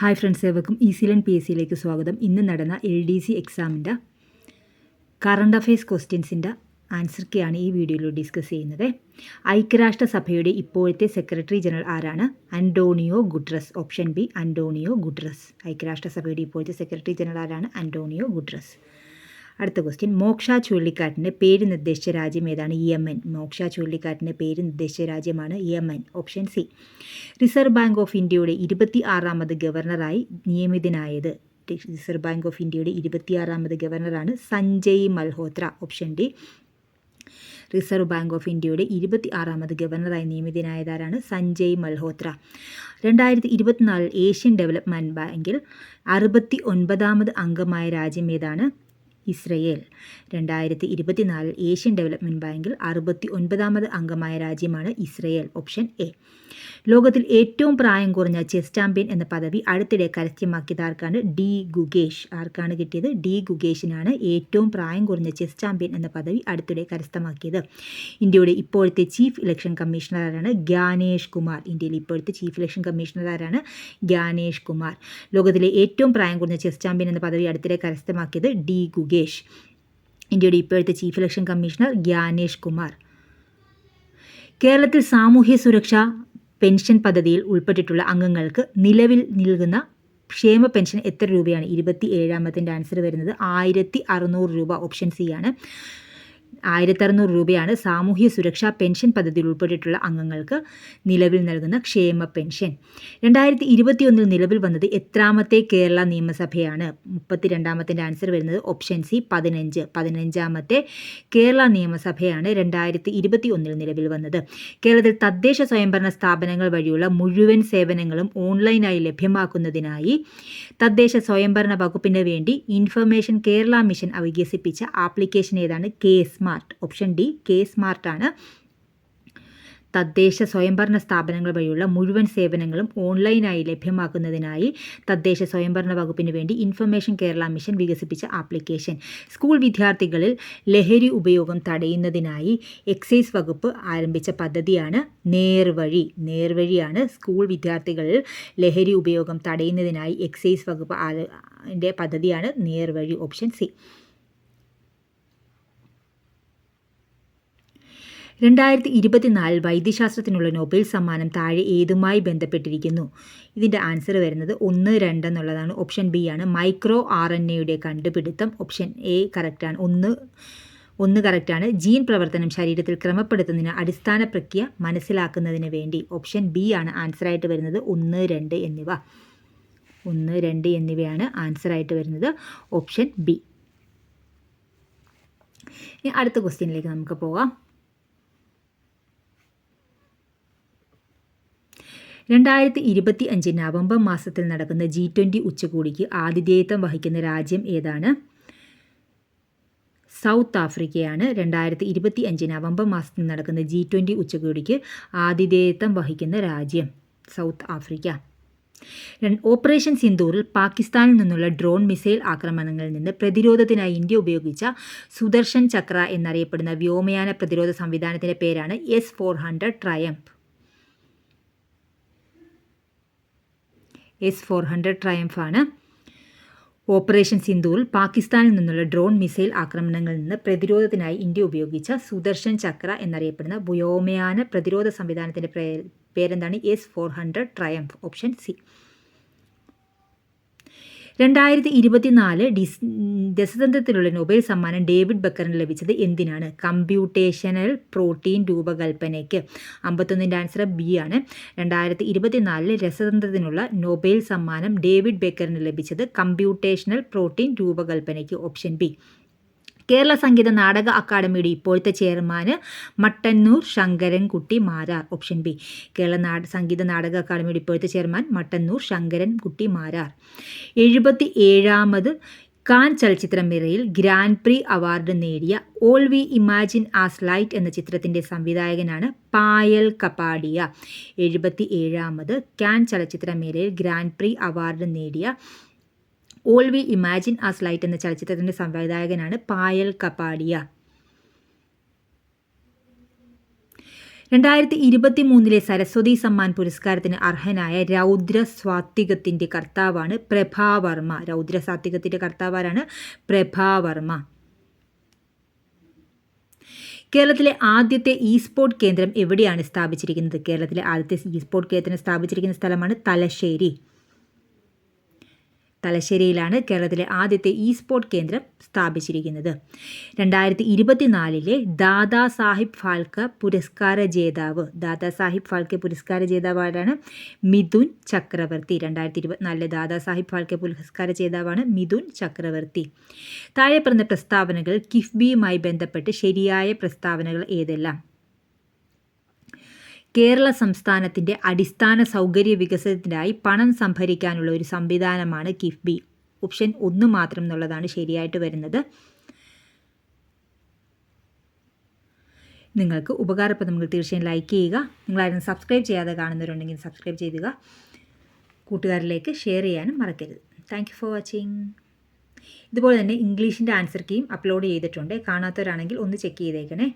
Hi friends ഏവർക്കും ഈസിലൻ P S സിയിലേക്ക് സ്വാഗതം. ഇന്ന് നടന്ന എൽ ഡി സി എക്സാമിന്റെ കറണ്ട് അഫയേഴ്സ് ക്വസ്റ്റ്യൻസിന്റെ ആൻസർക്കെയാണ് ഈ വീഡിയോയിൽ ഡിസ്കസ് ചെയ്യുന്നത്. ഐക്യരാഷ്ട്രസഭയുടെ ഇപ്പോഴത്തെ സെക്രട്ടറി ജനറൽ ആരാണ്? Antonio Guterres. Option B Antonio Guterres ഐക്യരാഷ്ട്രസഭയുടെ ഇപ്പോഴത്തെ സെക്രട്ടറി ജനറൽ ആരാണ്? അന്റോണിയോ ഗുഡ്രസ് അടുത്ത ക്വസ്റ്റ്യൻ മോക്ഷ ചുഴലിക്കാറ്റിന്റെ പേര് നിർദ്ദേശിച്ച രാജ്യം ഏതാണ്? യമൻ. മോക്ഷ ചുഴലിക്കാറ്റിന്റെ പേര് നിർദ്ദേശിച്ച രാജ്യമാണ് Yemen. Option C Reserve Bank of ഇന്ത്യയുടെ ഇരുപത്തി ആറാമത് ഗവർണറായി നിയമിതനായത്. റിസർവ് ബാങ്ക് ഓഫ് ഇന്ത്യയുടെ ഇരുപത്തിയാറാമത് ഗവർണറാണ് Sanjay Malhotra. Option D Reserve Bank of ഇന്ത്യയുടെ ഇരുപത്തി ആറാമത് ഗവർണറായി നിയമിതനായതാരാണ് സഞ്ജയ് മൽഹോത്ര. രണ്ടായിരത്തി ഇരുപത്തിനാലിൽ ഏഷ്യൻ ഡെവലപ്മെന്റ് ബാങ്കിൽ അറുപത്തി ഒൻപതാമത് അംഗമായ രാജ്യം ഏതാണ്? ഇസ്രയേൽ. രണ്ടായിരത്തി ഇരുപത്തിനാലിൽ ഏഷ്യൻ ഡെവലപ്മെന്റ് ബാങ്കിൽ അറുപത്തി ഒൻപതാമത് അംഗമായ രാജ്യമാണ് ഇസ്രയേൽ ഓപ്ഷൻ എ. ലോകത്തിൽ ഏറ്റവും പ്രായം കുറഞ്ഞ ചെസ് ചാമ്പ്യൻ എന്ന പദവി അടുത്തിടെ കരസ്ഥമാക്കിയത് ആർക്കാണ് ഡി ഗുഗേഷ്. ആർക്കാണ് കിട്ടിയത്? ഡി ഗുഗേഷിനാണ് ഏറ്റവും പ്രായം കുറഞ്ഞ ചെസ് ചാമ്പ്യൻ എന്ന പദവി അടുത്തിടെ കരസ്ഥമാക്കിയത്. ഇന്ത്യയുടെ ഇപ്പോഴത്തെ ചീഫ് ഇലക്ഷൻ കമ്മീഷണർ ആരാണ് ഗ്യാനേഷ് കുമാർ. ഇന്ത്യയിലെ ഇപ്പോഴത്തെ ചീഫ് ഇലക്ഷൻ കമ്മീഷണർ ആരാണ് ഗ്യാനേഷ് കുമാർ. ലോകത്തിലെ ഏറ്റവും പ്രായം കുറഞ്ഞ ചെസ് ചാമ്പ്യൻ എന്ന പദവി അടുത്തിടെ കരസ്ഥമാക്കിയത് ഡി ഗുഗേഷ്. ഇന്ത്യയുടെ ഇപ്പോഴത്തെ chief election commissioner Gyanesh Kumar. കേരളത്തിൽ സാമൂഹ്യ സുരക്ഷ പെൻഷൻ പദ്ധതിയിൽ ഉൾപ്പെട്ടിട്ടുള്ള അംഗങ്ങൾക്ക് നിലവിൽ നൽകുന്ന ക്ഷേമ പെൻഷൻ എത്ര രൂപയാണ്? ഇരുപത്തി ഏഴാമത്തിന്റെ ആൻസർ വരുന്നത് ആയിരത്തി അറുന്നൂറ് രൂപ ഓപ്ഷൻ സി ആണ്. ആയിരത്തി അറുന്നൂറ് രൂപയാണ് സാമൂഹ്യ സുരക്ഷാ പെൻഷൻ പദ്ധതിയിൽ ഉൾപ്പെട്ടിട്ടുള്ള അംഗങ്ങൾക്ക് നിലവിൽ നൽകുന്ന ക്ഷേമ പെൻഷൻ. രണ്ടായിരത്തി ഇരുപത്തിയൊന്നിൽ നിലവിൽ വന്നത് എത്രാമത്തെ കേരള നിയമസഭയാണ്. മുപ്പത്തി രണ്ടാമത്തിന്റെ ആൻസർ വരുന്നത് ഓപ്ഷൻ സി പതിനഞ്ച്. പതിനഞ്ചാമത്തെ കേരള നിയമസഭയാണ് രണ്ടായിരത്തി ഇരുപത്തി ഒന്നിൽ നിലവിൽ വന്നത്. കേരളത്തിൽ തദ്ദേശ സ്വയംഭരണ സ്ഥാപനങ്ങൾ വഴിയുള്ള മുഴുവൻ സേവനങ്ങളും ഓൺലൈനായി ലഭ്യമാക്കുന്നതിനായി തദ്ദേശ സ്വയംഭരണ വകുപ്പിന് വേണ്ടി ഇൻഫർമേഷൻ കേരള മിഷൻ വികസിപ്പിച്ച ആപ്ലിക്കേഷൻ ഏതാണ്? K smart option D K സ്മാർട്ടാണ് തദ്ദേശ സ്വയംഭരണ സ്ഥാപനങ്ങൾ വഴിയുള്ള മുഴുവൻ സേവനങ്ങളും ഓൺലൈനായി ലഭ്യമാക്കുന്നതിനായി തദ്ദേശ സ്വയംഭരണ വകുപ്പിന് വേണ്ടി ഇൻഫർമേഷൻ കേരള മിഷൻ വികസിപ്പിച്ച ആപ്ലിക്കേഷൻ. സ്കൂൾ വിദ്യാർത്ഥികളിൽ ലഹരി ഉപയോഗം തടയുന്നതിനായി എക്സൈസ് വകുപ്പ് ആരംഭിച്ച പദ്ധതിയാണ് നേർവഴി. നേർവഴിയാണ് സ്കൂൾ വിദ്യാർത്ഥികളിൽ ലഹരി ഉപയോഗം തടയുന്നതിനായി എക്സൈസ് വകുപ്പ് പദ്ധതിയാണ് നേർവഴി ഓപ്ഷൻ സി. രണ്ടായിരത്തി ഇരുപത്തിനാലിൽ വൈദ്യശാസ്ത്രത്തിനുള്ള നൊബേൽ സമ്മാനം താഴെ ഏതുമായി ബന്ധപ്പെട്ടിരിക്കുന്നു? ഇതിന്റെ ആൻസർ വരുന്നത് ഒന്ന് രണ്ട് എന്നുള്ളതാണ്. ഓപ്ഷൻ ബി ആണ്. മൈക്രോ ആർ എൻ എയുടെ കണ്ടുപിടുത്തം. ഓപ്ഷൻ എ കറക്റ്റാണ് ഒന്ന് ഒന്ന് കറക്റ്റാണ് ജീൻ പ്രവർത്തനം ശരീരത്തിൽ ക്രമപ്പെടുത്തുന്നതിന് അടിസ്ഥാന പ്രക്രിയ മനസ്സിലാക്കുന്നതിന് വേണ്ടി. ഓപ്ഷൻ ബി ആണ് ആൻസറായിട്ട് വരുന്നത്. ഒന്ന് രണ്ട് എന്നിവ. ഒന്ന് രണ്ട് എന്നിവയാണ് ആൻസറായിട്ട് വരുന്നത്. ഓപ്ഷൻ ബി ഇനി അടുത്ത ക്വസ്റ്റ്യനിലേക്ക് നമുക്ക് പോകാം. രണ്ടായിരത്തി ഇരുപത്തി അഞ്ച് നവംബർ മാസത്തിൽ നടക്കുന്ന ജി ട്വന്റി ഉച്ചകോടിക്ക് ആതിഥേയത്വം വഹിക്കുന്ന രാജ്യം ഏതാണ്? സൗത്ത് ആഫ്രിക്കയാണ്. രണ്ടായിരത്തി ഇരുപത്തി അഞ്ച് നവംബർ മാസത്തിൽ നടക്കുന്ന ജി ട്വന്റി ഉച്ചകോടിക്ക് ആതിഥേയത്വം വഹിക്കുന്ന രാജ്യം സൗത്ത് ആഫ്രിക്ക. ഓപ്പറേഷൻ സിന്ദൂറിൽ പാകിസ്ഥാനിൽ നിന്നുള്ള ഡ്രോൺ മിസൈൽ ആക്രമണങ്ങളിൽ നിന്ന് പ്രതിരോധത്തിനായി ഇന്ത്യ ഉപയോഗിച്ച സുദർശൻ ചക്ര എന്നറിയപ്പെടുന്ന വ്യോമയാന പ്രതിരോധ സംവിധാനത്തിന്റെ പേരാണ് S four hundred Triumf S four hundred ട്രയംഫാണ് operation സിന്ധുവിൽ പാകിസ്ഥാനിൽ നിന്നുള്ള ഡ്രോൺ മിസൈൽ ആക്രമണങ്ങളിൽ നിന്ന് പ്രതിരോധത്തിനായി ഇന്ത്യ ഉപയോഗിച്ച സുദർശൻ ചക്ര എന്നറിയപ്പെടുന്ന വ്യോമയാന പ്രതിരോധ സംവിധാനത്തിന്റെ പേരെന്താണ്? S four hundred Triumf option C രണ്ടായിരത്തി ഇരുപത്തിനാല് ഡിസ് ദശതന്ത്രത്തിലുള്ള നൊബേൽ സമ്മാനം ഡേവിഡ് ബക്കറിന് ലഭിച്ചത് എന്തിനാണ്? കമ്പ്യൂട്ടേഷണൽ പ്രോട്ടീൻ രൂപകൽപ്പനയ്ക്ക്. അമ്പത്തൊന്നിന്റെ ആൻസർ ബി ആണ്. രണ്ടായിരത്തി ഇരുപത്തിനാലിൽ രസതന്ത്രത്തിനുള്ള നൊബേൽ സമ്മാനം ഡേവിഡ് ബക്കറിന് ലഭിച്ചത് കമ്പ്യൂട്ടേഷണൽ പ്രോട്ടീൻ രൂപകൽപ്പനയ്ക്ക് ഓപ്ഷൻ ബി. കേരള സംഗീത നാടക അക്കാദമിയുടെ ഇപ്പോഴത്തെ chairman Mattannur Sankarankutty Marar option B. Kerala നാട സംഗീത നാടക അക്കാദമിയുടെ ഇപ്പോഴത്തെ ചെയർമാൻ മട്ടന്നൂർ ശങ്കരൻകുട്ടി മാരാർ. എഴുപത്തി ഏഴാമത് കാൻ ചലച്ചിത്രമേളയിൽ ഗ്രാൻഡ് പ്രീ അവാർഡ് നേടിയ All We Imagine as Light എന്ന ചിത്രത്തിന്റെ സംവിധായകനാണ് പായൽ കപാഡിയ എഴുപത്തി ഏഴാമത് കാൻ ചലച്ചിത്രമേളയിൽ ഗ്രാൻഡ് പ്രീ അവാർഡ് നേടിയ All We Imagine as Light എന്ന ചലച്ചിത്രത്തിന്റെ സംവിധായകനാണ് പായൽ കപാടിയ. രണ്ടായിരത്തി ഇരുപത്തി മൂന്നിലെ സരസ്വതി സമ്മാൻ പുരസ്കാരത്തിന് അർഹനായ രൗദ്ര സ്വാത്തികത്തിന്റെ കർത്താവാണ് പ്രഭാവർമ്മ രൗദ്ര സാത്വികത്തിന്റെ കർത്താവാരാണ് പ്രഭാവർമ്മ കേരളത്തിലെ ആദ്യത്തെ ഇ സ്പോർട്ട് കേന്ദ്രം എവിടെയാണ് സ്ഥാപിച്ചിരിക്കുന്നത്? കേരളത്തിലെ ആദ്യത്തെ ഇ സ്പോർട്ട് കേന്ദ്രം സ്ഥാപിച്ചിരിക്കുന്ന സ്ഥലമാണ് തലശ്ശേരി. തലശ്ശേരിയിലാണ് കേരളത്തിലെ ആദ്യത്തെ ഇ സ്പോർട്ട് കേന്ദ്രം സ്ഥാപിച്ചിരിക്കുന്നത്. രണ്ടായിരത്തി ഇരുപത്തിനാലിലെ ദാദാ സാഹിബ് ഫാൽക്കെ പുരസ്കാര ജേതാവ്. ദാദാ സാഹിബ് ഫാൽക്കെ പുരസ്കാര ജേതാവാണ് മിഥുൻ ചക്രവർത്തി. രണ്ടായിരത്തി ഇരുപത്തിനാലിലെ ദാദാ സാഹിബ് ഫാൽക്കെ പുരസ്കാര ജേതാവാണ് മിഥുൻ ചക്രവർത്തി. താഴെ പറഞ്ഞ പ്രസ്താവനകൾ കിഫ്ബിയുമായി ബന്ധപ്പെട്ട് ശരിയായ പ്രസ്താവനകൾ ഏതെല്ലാം? കേരള സംസ്ഥാനത്തിന്റെ അടിസ്ഥാന സൗകര്യ വികസനത്തിനായി പണം സംഭരിക്കാനുള്ള ഒരു സംവിധാനമാണ് കിഫ്ബി. ഓപ്ഷൻ ഒന്ന് മാത്രം എന്നുള്ളതാണ് ശരിയായിട്ട് വരുന്നത്. നിങ്ങൾക്ക് ഉപകാരപ്രദമെങ്കിൽ തീർച്ചയായും ലൈക്ക് ചെയ്യുക. നിങ്ങളാരും സബ്സ്ക്രൈബ് ചെയ്യാതെ കാണുന്നവരുണ്ടെങ്കിൽ സബ്സ്ക്രൈബ് ചെയ്യുക കൂട്ടുകാരിലേക്ക് ഷെയർ ചെയ്യാനും മറക്കരുത്. താങ്ക് ഫോർ വാച്ചിങ് ഇതുപോലെ തന്നെ ഇംഗ്ലീഷിന്റെ ആൻസർ കീയും അപ്ലോഡ് ചെയ്തിട്ടുണ്ട്. കാണാത്തവരാണെങ്കിൽ ഒന്ന് ചെക്ക് ചെയ്തേക്കണേ.